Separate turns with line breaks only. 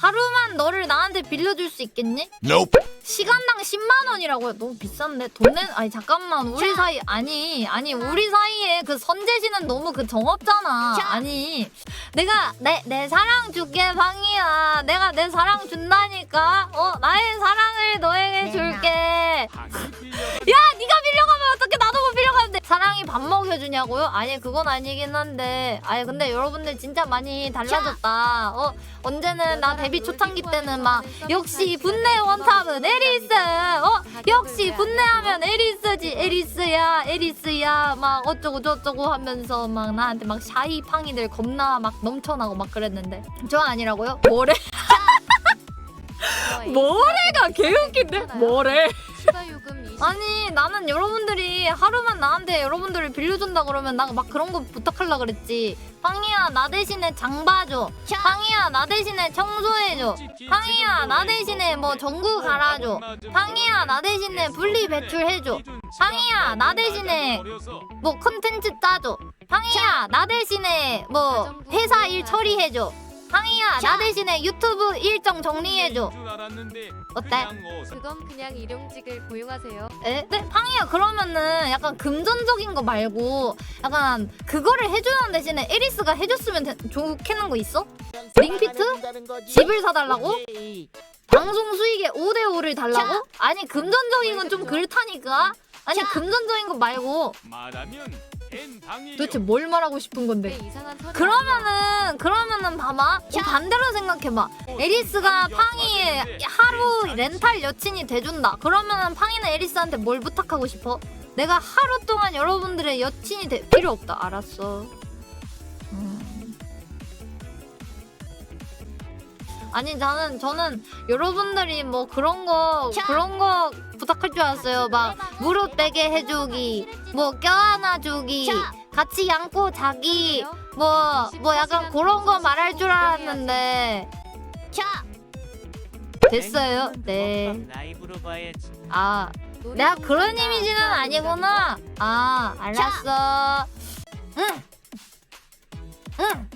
하루만 너를 나한테 빌려줄 수 있겠니?
Nope.
시간당 10만 원이라고요. 너무 비싼데 돈 내? 아니 잠깐만 우리 사이 아니 아니 우리 사이에 그 선재씨는 너무 그 정없잖아. 아니 내가 내 내 사랑 줄게 방이야. 내가 내 사랑 준다니까. 어 나의 밥 먹여주냐고요? 아니 그건 아니긴 한데 아니 근데 여러분들 진짜 많이 달라졌다. 어 언제는 나 데뷔 초창기 때는 막 역시 분내 원탑은 에리스 어 역시 분내하면 에리스지 에리스야 에리스야 막 어쩌고 저쩌고 하면서 막 나한테 막 샤이 팡이들 겁나 막 넘쳐나고 막 그랬는데 저 아니라고요? 뭐래? 뭐래가 개웃긴데? 뭐래?
추가 요금 20.
아니 나는 여러분들이 하루만 나한테 여러분들을 빌려준다 그러면 나 막 그런 거 부탁하려 그랬지. 황이야 나 대신에 장 봐줘. 황이야 나 대신에 청소해줘. 황이야 나 대신에 뭐 전구 갈아줘. 황이야 나 대신에 분리 배출해줘. 황이야 나 대신에 뭐 컨텐츠 짜줘. 황이야 나 대신에 뭐 회사 일 처리해줘 황이야 나 대신에 유튜브 일정 정리해줘 어때?
그건 그냥 일용직을 고용하세요.
에? 네? 팡이야 그러면은 약간 금전적인 거 말고 약간 그거를 해주는 대신에 에리스가 해줬으면 되- 좋겠는 거 있어? 링피트? 집을 사달라고? 방송 수익의 5대5를 달라고? 아니 금전적인 건 좀 그렇다니까 아니 금전적인 거 말고 도대체 뭘 말하고 싶은 건데? 그러면은 그러면은 봐봐. 어, 반대로 생각해봐. 에리스가 팡이의 하루 렌탈 여친이 돼준다. 그러면은 팡이는 에리스한테 뭘 부탁하고 싶어? 내가 하루 동안 여러분들의 여친이 돼 필요 없다. 알았어. 음. 아니 나는 저는 여러분들이 뭐 그런 거 그런 거 부탁할 줄 알았어요. 막 무릎 베게 해주기 뭐 껴안아주기 같이 안고 자기 뭐 뭐 약간 그런 거 말할 줄 알았는데. 됐어요. 네. 아 내가 그런 이미지는 아니구나. 아 알았어. 응. 응.